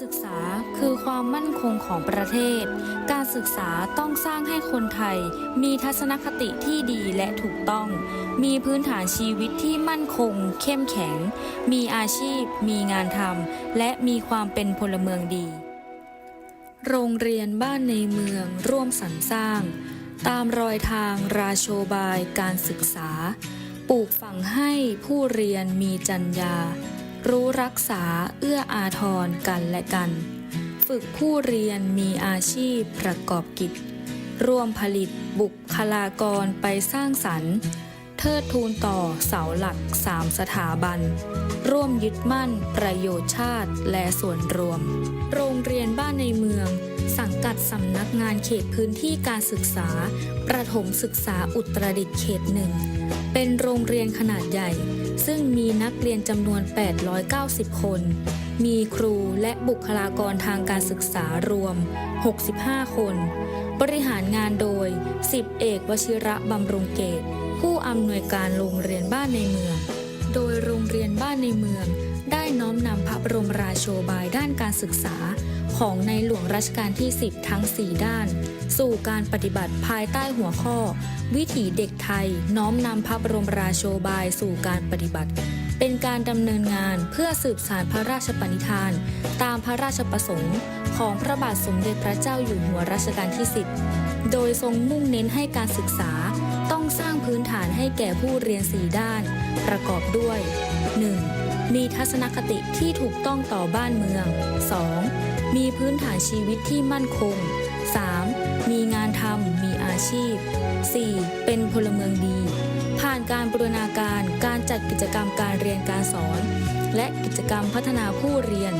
ศึกษาคือความมั่นคงของประเทศ การศึกษาต้องสร้างให้คนไทย มีทัศนคติที่ดีและถูกต้อง มีพื้นฐานชีวิตที่มั่นคง เข้มแข็ง มีอาชีพ มีงานทำ และมีความเป็นพลเมืองดี โรงเรียนบ้านในเมืองร่วมสรรสร้าง ตามรอยทางราโชบายการศึกษา ปลูกฝังให้ผู้เรียนมีจรรยา รู้รักษาเอื้ออาทรกันและกัน ฝึกผู้เรียนมีอาชีพประกอบกิจ ร่วมผลิตบุคลากรไปสร้างสรรค์ เทิดทูนต่อเสาหลักสามสถาบัน ร่วมยึดมั่นประโยชน์ชาติและส่วนรวม โรงเรียนบ้านในเมือง สังกัดสำนักงานเขตพื้นที่การศึกษา ประถมศึกษาอุตรดิตถ์เขตหนึ่ง เป็นโรงเรียนขนาดใหญ่ นักเรียนจำนวน 890 คน มีครูและบุคลากรทางการศึกษารวม 65 คน บริหารงานโดย 10 เอกวชิระบำรุงเกต ผู้อำนวยการโรงเรียนบ้านในเมือง โดยโรงเรียนบ้านในเมือง ได้น้อมนำพระบรมราโชบายด้านการศึกษาของในหลวงรัชกาลที่ 10 ทั้ง 4 ด้าน สู่การปฏิบัติภายใต้หัวข้อ วิถีเด็กไทยน้อมนำพระบรมราโชบายสู่การปฏิบัติ เป็นการดำเนินงานเพื่อสืบสารพระราชปณิธาน ตามพระราชประสงค์ของพระบาทสมเด็จพระเจ้าอยู่หัวรัชกาลที่ 10 โดยทรงมุ่งเน้นให้การศึกษาต้องสร้างพื้นฐานให้แก่ผู้เรียน4ด้าน ประกอบด้วย 1. มีทัศนคติที่ถูกต้องต่อบ้านเมือง 2. มีพื้นฐานชีวิตที่มั่นคง 3. มีงานทำมีอาชีพ 4. เป็นพลเมืองดีานการบูรณาการ การจัดกิจกรรมการเรียนการสอน และกิจกรรมพัฒนาผู้เรียน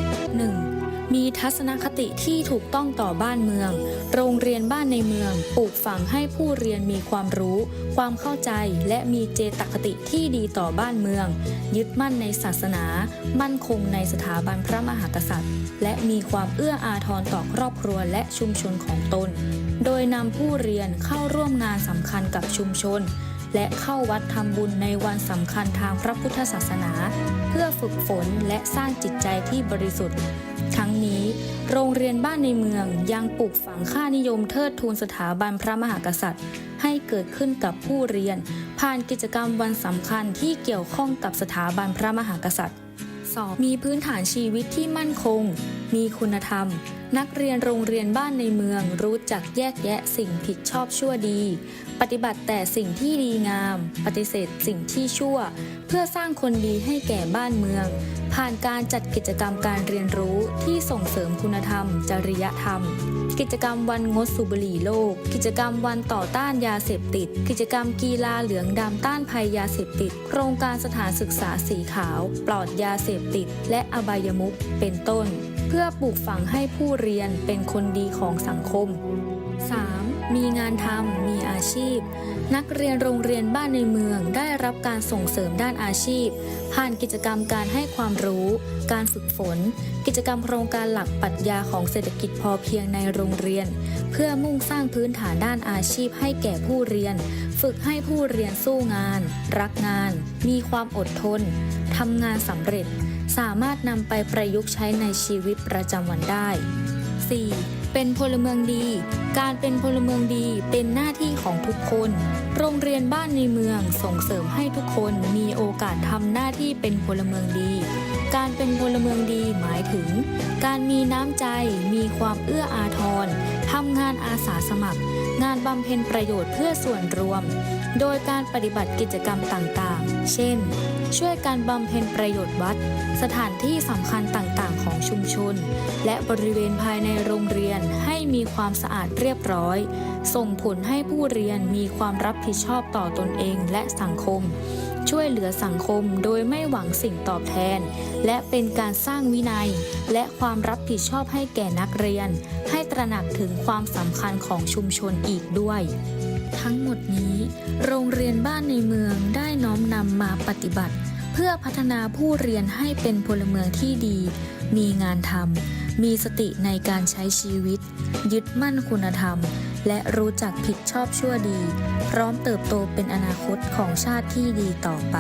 1. มีทัศนคติที่ถูกต้องต่อบ้านเมือง โรงเรียนบ้านในเมือง ปลูกฝังให้ผู้เรียนมีความรู้ ความเข้าใจ และมีเจตคติที่ดีต่อบ้านเมือง ยึดมั่นในศาสนา มั่นคงในสถาบันพระมหากษัตริย์ และมีความเอื้ออาทรต่อครอบครัวและชุมชนของตน โดยนำผู้เรียนเข้าร่วมงานสำคัญกับชุมชน และเข้าวัดทำบุญในวันสำคัญทางพระพุทธศาสนา เพื่อฝึกฝนและสร้างจิตใจที่บริสุทธิ์ ทั้งนี้ โรงเรียนบ้านในเมืองยังปลูกฝังค่านิยมเทิดทูนสถาบันพระมหากษัตริย์ ให้เกิดขึ้นกับผู้เรียน ผ่านกิจกรรมวันสำคัญที่เกี่ยวข้องกับสถาบันพระมหากษัตริย์ 2. มีพื้นฐานชีวิตที่มั่นคง มีคุณธรรม นักเรียนโรงเรียนบ้านในเมืองรู้จักแยกแยะสิ่งผิดชอบชั่วดี ปฏิบัติแต่สิ่งที่ดีงาม ปฏิเสธสิ่งที่ชั่ว เพื่อสร้างคนดีให้แก่บ้านเมือง ผ่านการจัดกิจกรรมการเรียนรู้ที่ส่งเสริมคุณธรรม จริยธรรม กิจกรรมวันงดสูบบุหรี่โลก กิจกรรมวันต่อต้านยาเสพติด กิจกรรมกีฬาเหลืองดำต้านภัยยาเสพติด โครงการสถานศึกษาสีขาว ปลอดยาเสพติด และอบายมุขเป็นต้น เพื่อปลูกฝังให้ผู้เรียนเป็นคนดีของสังคม 3. มีงานทำมีอาชีพ นักเรียนโรงเรียนบ้านในเมืองได้รับการส่งเสริมด้านอาชีพ ผ่านกิจกรรมการให้ความรู้ การฝึกฝน กิจกรรมโครงการหลักปรัชญาของเศรษฐกิจพอเพียงในโรงเรียน เพื่อมุ่งสร้างพื้นฐานด้านอาชีพให้แก่ผู้เรียน ฝึกให้ผู้เรียนสู้งาน รักงาน มีความอดทนทำงานสำเร็จ สามารถนำไปประยุกต์ใช้ในชีวิตประจำวันได้ 4. เป็นพลเมืองดี การเป็นพลเมืองดีเป็นหน้าที่ของทุกคน โรงเรียนบ้านในเมืองส่งเสริมให้ทุกคนมีโอกาสทำหน้าที่เป็นพลเมืองดี การเป็นพลเมืองดีหมายถึง การมีน้ำใจ มีความเอื้ออาทรทำงานอาสาสมัคร งานบำเพ็ญประโยชน์เพื่อส่วนรวม โดยการปฏิบัติกิจกรรมต่างๆ เช่น ช่วยการบำเพ็ญประโยชน์วัด สถานที่สำคัญต่างๆ ของชุมชน และบริเวณภายในโรงเรียนให้มีความสะอาดเรียบร้อย ส่งผลให้ผู้เรียนมีความรับผิดชอบต่อตนเองและสังคม ช่วยเหลือสังคมโดยไม่หวังสิ่งตอบแทน และเป็นการสร้างวินัย และความรับผิดชอบให้แก่นักเรียน ให้ตระหนักถึงความสำคัญของชุมชนอีกด้วย ทั้งหมดนี้ โรงเรียนบ้านในเมืองได้น้อมนำมาปฏิบัติ เพื่อพัฒนาผู้เรียนให้เป็นพลเมืองที่ดี มีงานทำมีสติในการใช้ชีวิต ยึดมั่นคุณธรรม และรู้จักผิดชอบชั่วดี พร้อมเติบโตเป็นอนาคตของชาติที่ดีต่อไป